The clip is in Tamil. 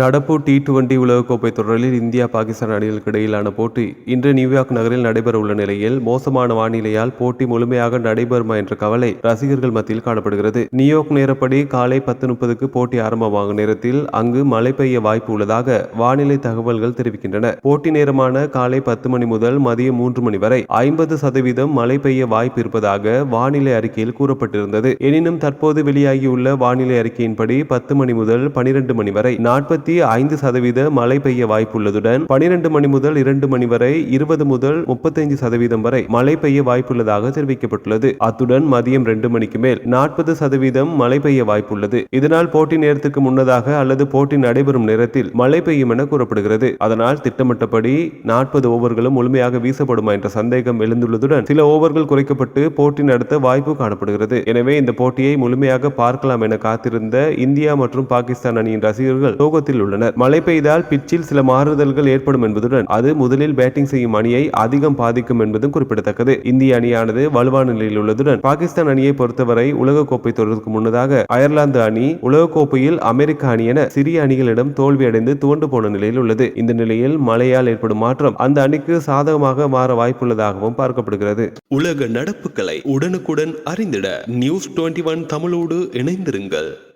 நடப்பு டி டுவெண்டி உலகக்கோப்பை தொடரில் இந்தியா பாகிஸ்தான் அணிகளுக்கு இடையிலான போட்டி இன்று நியூயார்க் நகரில் நடைபெற உள்ள நிலையில் மோசமான வானிலையால் போட்டி முழுமையாக நடைபெறுமா என்ற கவலை ரசிகர்கள் மத்தியில் காணப்படுகிறது. நியூயார்க் நேரப்படி காலை பத்து முப்பதுக்கு போட்டி ஆரம்பமாகும் நேரத்தில் அங்கு மழை பெய்ய வாய்ப்பு உள்ளதாக வானிலை தகவல்கள் தெரிவிக்கின்றன. போட்டி நேரமான காலை பத்து மணி முதல் மதியம் மூன்று மணி வரை ஐம்பது சதவீதம் மழை பெய்ய வாய்ப்பு இருப்பதாக வானிலை அறிக்கையில் கூறப்பட்டிருந்தது. எனினும் தற்போது வெளியாகியுள்ள வானிலை அறிக்கையின்படி பத்து மணி முதல் பனிரெண்டு மணி வரை நாற்பத்தி ஐந்து சதவீத மழை பெய்ய வாய்ப்புள்ளதுடன் பனிரெண்டு மணி முதல் இரண்டு மணி வரை இருபது முதல் முப்பத்தைந்து சதவீதம் வரை மழை பெய்ய வாய்ப்புள்ளதாக தெரிவிக்கப்பட்டுள்ளது. அத்துடன் மதியம் ரெண்டு மணிக்கு மேல் நாற்பது சதவீதம் மழை பெய்ய வாய்ப்புள்ளது. இதனால் போட்டி நேரத்துக்கு முன்னதாக அல்லது போட்டி நடைபெறும் நேரத்தில் மழை பெய்யும் என கூறப்படுகிறது. அதனால் திட்டமிட்டபடி நாற்பது ஓவர்களும் முழுமையாக வீசப்படுமா என்ற சந்தேகம் எழுந்துள்ளதுடன் சில ஓவர்கள் குறைக்கப்பட்டு போட்டி நடத்த வாய்ப்பு காணப்படுகிறது. எனவே இந்த போட்டியை முழுமையாக பார்க்கலாம் என காத்திருந்த இந்தியா மற்றும் பாகிஸ்தான் அணியின் ரசிகர்கள் சோகத்தில் உள்ளனர். மழை பெய்தால் பிச்சில் சில மாறுதல்கள் ஏற்படும் என்பதுடன் அது முதலில் பேட்டிங் செய்யும் அணியை அதிகம் பாதிக்கும் என்பதும் குறிப்பிடத்தக்கது. இந்திய அணியானது வலுவான நிலையில் உள்ளதுடன் பாகிஸ்தான் அணியை பொறுத்தவரை உலகக்கோப்பை தொடருக்கு முன்னதாக அயர்லாந்து அணி உலகக்கோப்பையில் அமெரிக்க அணி என சிறிய அணிகளிடம் தோல்வியடைந்து துவண்டு போன நிலையில் உள்ளது. இந்த நிலையில் மழையால் ஏற்படும் மாற்றம் அந்த அணிக்கு சாதகமாக மாற வாய்ப்புள்ளதாகவும் பார்க்கப்படுகிறது. உலக நடப்புகளை உடனுக்குடன் அறிந்திட நியூஸ் டுவெண்ட்டி ஒன் தமிழோடு இணைந்திருங்கள்.